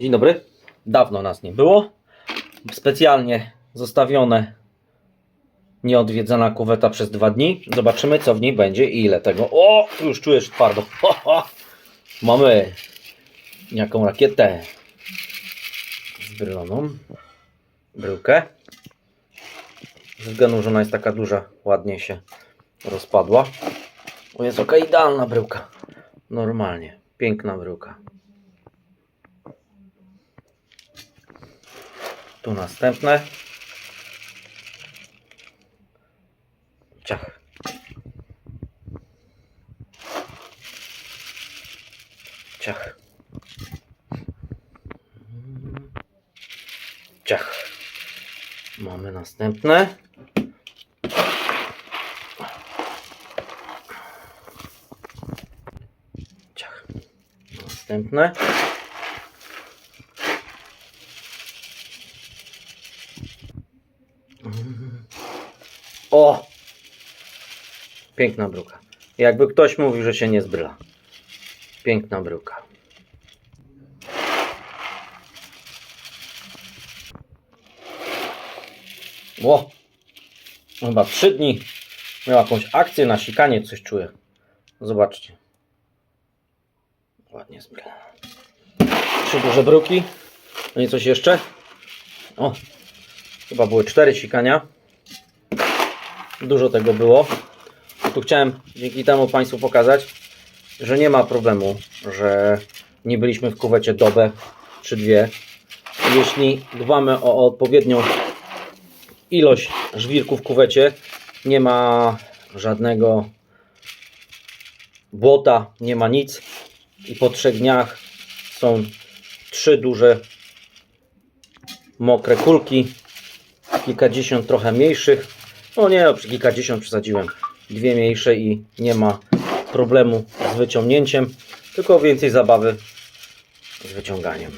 Dzień dobry. Dawno nas nie było. Specjalnie zostawione nieodwiedzana kuweta przez dwa dni. Zobaczymy, co w niej będzie i ile tego. O, już czujesz twardo. Ho, ho. Mamy jaką rakietę zbryloną. Bryłkę. Ze względu, że ona jest taka duża, ładnie się rozpadła. O, jest ok, idealna bryłka. Normalnie. Piękna bryłka. Tu następne. Ciach. Ciach. Ciach. Mamy następne. Ciach. Następne. O! Piękna bruka. Jakby ktoś mówił, że się nie zbryla. Piękna bruka. O! Chyba trzy dni miał jakąś akcję na sikanie, coś czuję. Zobaczcie. Ładnie zbrylana. Trzy duże bruki. No i coś jeszcze? O! Chyba były cztery sikania. Dużo tego było. Tu chciałem dzięki temu Państwu pokazać, że nie ma problemu, że nie byliśmy w kuwecie dobę czy dwie. Jeśli dbamy o odpowiednią ilość żwirków w kuwecie, nie ma żadnego błota, nie ma nic i po trzech dniach są trzy duże mokre kulki, kilkadziesiąt trochę mniejszych, no nie, no, przy kilkadziesiąt przesadziłem, dwie mniejsze i nie ma problemu z wyciągnięciem, tylko więcej zabawy z wyciąganiem.